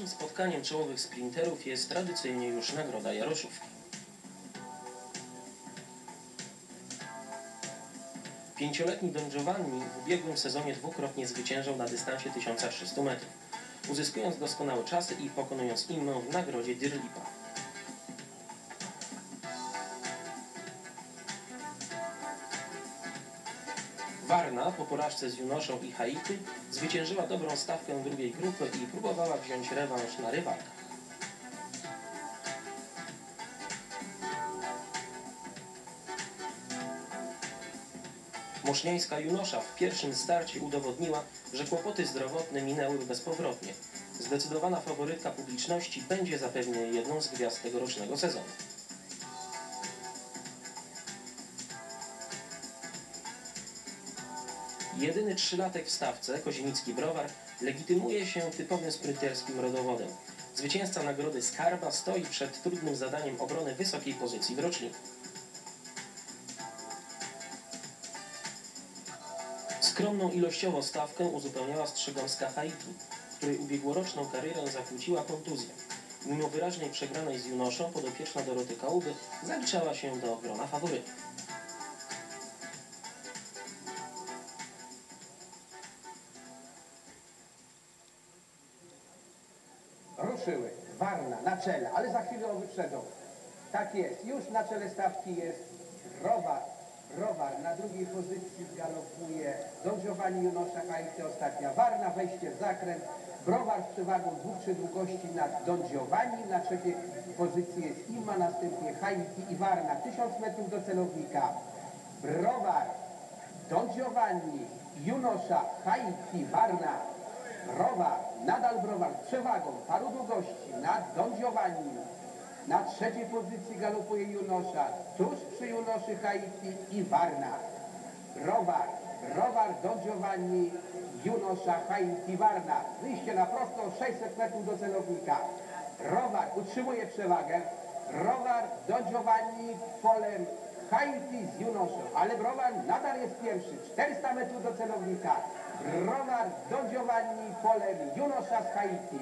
Pierwszym spotkaniem czołowych sprinterów jest tradycyjnie już Nagroda Jaroszówki. Pięcioletni Don Giovanni w ubiegłym sezonie dwukrotnie zwyciężał na dystansie 1300 metrów, uzyskując doskonałe czasy i pokonując Immę w nagrodzie Dirlipa. Warna po porażce z Junoszą i Haiti zwyciężyła dobrą stawkę drugiej grupy i próbowała wziąć rewanż na rywalkach. Moszniańska Junosza w pierwszym starcie udowodniła, że kłopoty zdrowotne minęły bezpowrotnie. Zdecydowana faworytka publiczności będzie zapewne jedną z gwiazd tegorocznego sezonu. Jedyny trzylatek w stawce, Kozienicki Browar, legitymuje się typowym spryterskim rodowodem. Zwycięzca nagrody Skarba stoi przed trudnym zadaniem obrony wysokiej pozycji w roczniku. Skromną ilościowo stawkę uzupełniała Strzegomska Haiti, której ubiegłoroczną karierę zakłóciła kontuzja. Mimo wyraźnej przegranej z Junoszą, podopieczna Doroty Kałuby zaliczała się do grona faworytów. Ruszyły. Warna na czele, ale za chwilę ją wyprzedzą. Tak jest. Już na czele stawki jest Rowar. Rowar na drugiej pozycji galopuje Don Giovanni Junosza Haiti ostatnia. Warna wejście w zakręt. Browar z przewagą dwóch trzy długości nad Don Giovanni. Na trzeciej pozycji jest Ima, następnie Haiti i Warna. Tysiąc metrów do celownika. Browar, Don Giovanni, Junosza, Haiti, Warna. Browar, nadal Browar z przewagą, paru długości nad Don Giovanni. Na trzeciej pozycji galopuje Junosza, tuż przy Junoszy Haiti i Warna. Browar, Browar, Don Giovanni, Junosza, Haiti, Warna. Wyjście na prostą 600 metrów do celownika. Rowar utrzymuje przewagę. Rowar, Don Giovanni, polem Haiti z Junoszą, ale Browar nadal jest pierwszy. 400 metrów do celownika. Browar, Don Giovanni, polem Junosza z Haiti.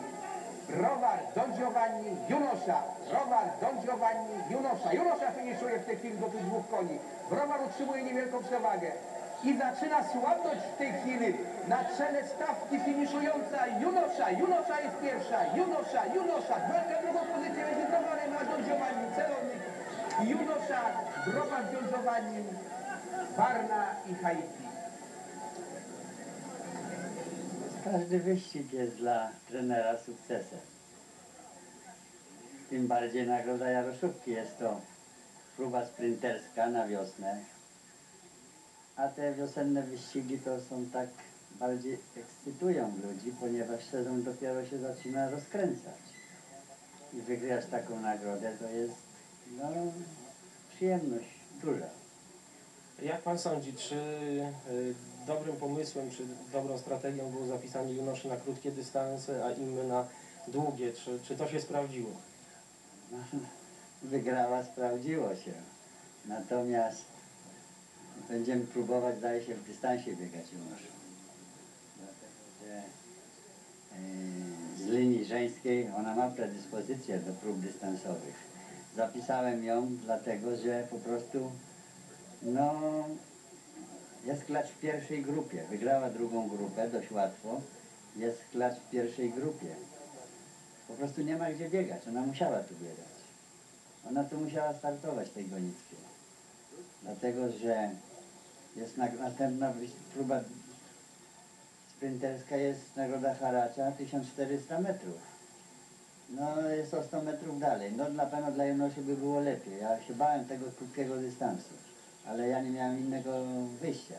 Browar, Don Giovanni, Junosza. Browar, Don Giovanni, Junosza. Junosza finiszuje w tej chwili do tych dwóch koni. Browar utrzymuje niewielką przewagę. I zaczyna słabnąć w tej chwili na czele stawki finiszująca Junosza. Junosza jest pierwsza. Junosza, Junosza. Dwójka drugą pozycję będzie Browarem na Don Giovanni. Celownik Junosza, Browar z Don Giovanni, Warna i Haiti. Każdy wyścig jest dla trenera sukcesem. Tym bardziej Nagroda Jaroszówki jest to próba sprinterska na wiosnę. A te wiosenne wyścigi to są tak bardziej ekscytują ludzi, ponieważ sezon dopiero się zaczyna rozkręcać. I wygrać taką nagrodę to jest no, przyjemność duża. Jak pan sądzi, czy y, dobrym pomysłem, czy dobrą strategią było zapisanie Junoszy na krótkie dystanse, a Immy na długie? Czy, czy to się sprawdziło? Wygrała, sprawdziło się. Natomiast będziemy próbować, zdaje się, w dystansie biegać już. Dlatego, że yy, z linii żeńskiej ona ma predyspozycję do prób dystansowych. Zapisałem ją dlatego, że po prostu no, jest klacz w pierwszej grupie. Wygrała drugą grupę dość łatwo. Jest klacz w pierwszej grupie. Po prostu nie ma gdzie biegać. Ona musiała tu biegać. Ona tu musiała startować tej gonickiej. Dlatego, że jest na, następna próba sprinterska jest nagroda Haracza 1400 metrów. No jest o 100 metrów dalej. No na pewno dla Junoszy by było lepiej. Ja się bałem tego krótkiego dystansu. Ale ja nie miałem innego wyjścia.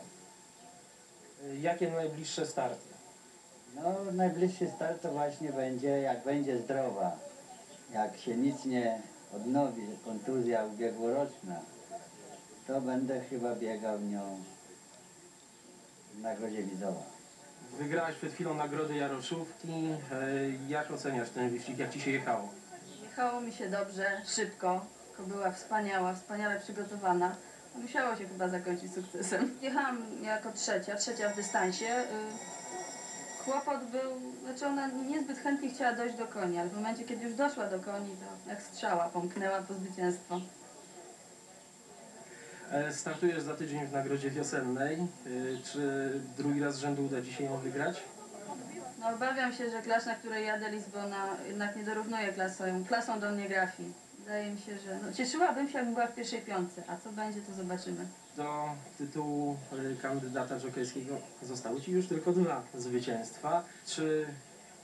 Jakie najbliższe starty? No, najbliższy start to właśnie będzie, jak będzie zdrowa. Jak się nic nie odnowi, kontuzja ubiegłoroczna, to będę chyba biegał nią w Nagrodzie Widzowa. Wygrałeś przed chwilą nagrody Jaroszówki. Y, Jak oceniasz ten wyścig? Jak ci się jechało? Jechało mi się dobrze, szybko. Była wspaniała, wspaniale przygotowana. Musiało się chyba zakończyć sukcesem. Jechałam jako trzecia, trzecia w dystansie. y, kłopot był, znaczy ona niezbyt chętnie chciała dojść do koni, ale w momencie, kiedy już doszła do koni, to jak strzała pomknęła po zwycięstwo. E, Startujesz za tydzień w nagrodzie wiosennej. E, Czy drugi raz z rzędu uda Ci się ją wygrać? No obawiam się, że klasa, na której jadę Lizbona jednak nie dorównuje klasą, klasą do mnie grafii. Wydaje mi się, że no, cieszyłabym się, jakbym była w pierwszej piątce, a co będzie, to zobaczymy. Do tytułu e, kandydata żokejskiego zostały Ci już tylko dwa zwycięstwa. Czy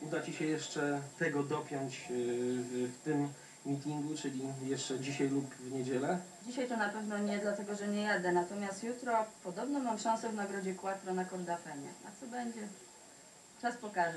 uda Ci się jeszcze tego dopiąć e, w, tym meetingu, czyli jeszcze dzisiaj lub w niedzielę? Dzisiaj to na pewno nie, dlatego że nie jadę, natomiast jutro podobno mam szansę w nagrodzie Quattro na Cordafenie. A co będzie? Czas pokaże.